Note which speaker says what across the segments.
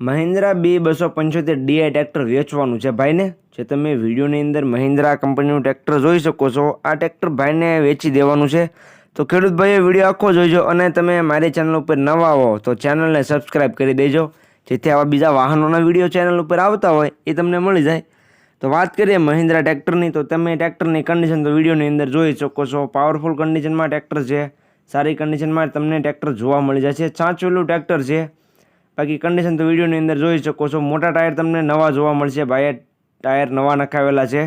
Speaker 1: મહિન્દ્રા બી બસો પંચોતેર D I tractor વેચવાનું છે ભાઈને. જે તમે વિડીયોની અંદર મહિન્દ્રા કંપનીનું ટ્રેક્ટર જોઈ શકો છો. આ ટ્રેક્ટર ભાઈને વેચી દેવાનું છે. તો ખેડૂત ભાઈએ વીડિયો આખો જોઈજો અને તમે મારી ચેનલ ઉપર નવા હો તો ચેનલને સબસ્ક્રાઈબ કરી દેજો. જેથી આવા બીજા વાહનોના વીડિયો ચેનલ ઉપર આવતા હોય એ તમને મળી જાય. તો વાત કરીએ મહિન્દ્રા ટ્રેક્ટરની, તો તમે ટ્રેક્ટરની કન્ડિશન તો વિડીયોની અંદર જોઈ શકો છો. પાવરફુલ કન્ડિશનમાં ટ્રેક્ટર છે. સારી કન્ડિશનમાં તમને ટ્રેક્ટર જોવા મળી જશે. સાચવેલું ટ્રેક્ટર છે. બાકી કન્ડિશન તો વિડીયોની અંદર જોઈ શકો છો. મોટા ટાયર તમને નવા જોવા મળશે. ભાઈએ ટાયર નવા નખાવેલા છે.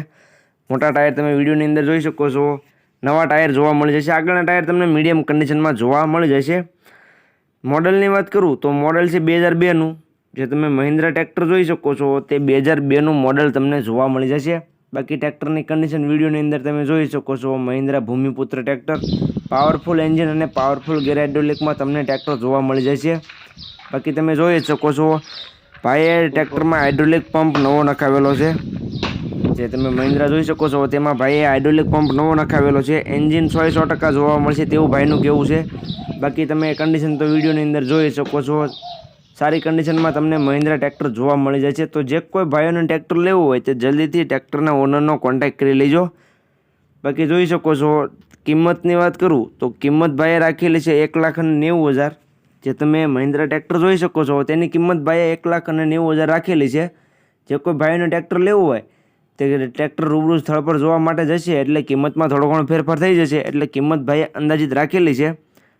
Speaker 1: મોટા ટાયર તમે વિડીયોની અંદર જોઈ શકો છો. નવા ટાયર જોવા મળી જશે. આગળના ટાયર તમને મીડિયમ કન્ડિશનમાં જોવા મળી જશે. મોડલની વાત કરું તો મોડલ છે બે હજાર બેનું જે તમે મહિન્દ્રા ટ્રેક્ટર જોઈ શકો છો, તે બે હજાર બેનું મોડલ તમને જોવા મળી જશે. બાકી ટ્રેક્ટરની કન્ડિશન વિડીયોની અંદર તમે જોઈ શકો છો. Mahindra Bhoomiputra tractor. Powerful engine અને પાવરફુલ ગેર હાઇડ્રોલિકમાં તમને ટ્રેક્ટર જોવા મળી જશે. બાકી તમે જોઈ શકો છો ભાઈએ ટ્રેક્ટરમાં હાઇડ્રોલિક પંપ નવો નખાવેલો છે. જે તમે મહિન્દ્રા જોઈ શકો છો, તેમાં ભાઈએ હાઇડ્રોલિક પંપ નવો નખાવેલો છે. એન્જિન સો સો ટકા જોવા મળશે તેવું ભાઈનું કહેવું છે. બાકી તમે કન્ડિશન તો વિડીયોની અંદર જોઈ શકો છો. સારી કન્ડિશનમાં તમને મહિન્દ્રા ટ્રેક્ટર જોવા મળી જાય છે. તો જે કોઈ ભાઈઓને ટ્રેક્ટર લેવું હોય તે જલ્દીથી ટ્રેક્ટરના ઓનરનો કોન્ટેક્ટ કરી લેજો. બાકી જોઈ શકો છો, કિંમતની વાત કરું તો કિંમત ભાઈએ રાખેલી છે એક લાખ અને નેવું હજાર. જે તમે મહિન્દ્રા ટ્રેક્ટર જોઈ શકો છો, તેની કિંમત ભાઈએ એક લાખ અને નેવું હજાર રાખેલી છે. જે કોઈ ભાઈને ટ્રેક્ટર લેવું હોય, તે ટ્રેક્ટર રૂબરૂ સ્થળ પર જોવા માટે જશે, એટલે કિંમતમાં થોડો ઘણો ફેરફાર થઈ જશે, એટલે કિંમત ભાઈએ અંદાજિત રાખેલી છે.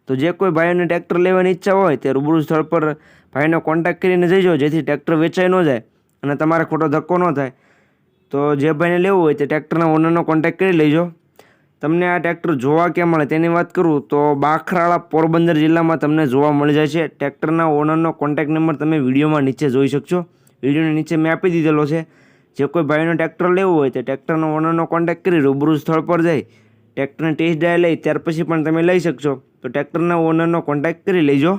Speaker 1: તો જે કોઈ ભાઈઓને ટ્રેક્ટર લેવાની ઈચ્છા હોય, તે રૂબરૂ સ્થળ પર ભાઈનો કોન્ટેક્ટ કરીને જઈજો, જેથી ટ્રેક્ટર વેચાઈ ન જાય અને તમારે ખોટો ધક્કો ન થાય. તો જે ભાઈને લેવું હોય, તે ટ્રેક્ટરના ઓનરનો કોન્ટેક્ટ કરી લેજો તમને આ ટ્રેક્ટર જોવા ક્યાં મળે તેની વાત કરું તો બાખરાળા પોરબંદર જિલ્લામાં તમને જોવા મળી જાય છે. ટ્રેક્ટરના ઓનરનો કોન્ટેક્ટ નંબર તમે વિડીયોમાં નીચે જોઈ શકશો. વિડીયોની નીચે મેં આપી દીધેલો છે. જે કોઈ ભાઈનો ટ્રેક્ટર લેવું હોય તે ટ્રેક્ટરનો ઓનરનો કોન્ટેક્ટ કરી રૂબરૂ સ્થળ પર જઈ ટ્રેક્ટરને ટેસ્ટ ડ્રાઈવ લઈ ત્યાર પછી પણ તમે લઈ શકશો. તો ટ્રેક્ટરના ઓનરનો કોન્ટેક્ટ કરી લેજો.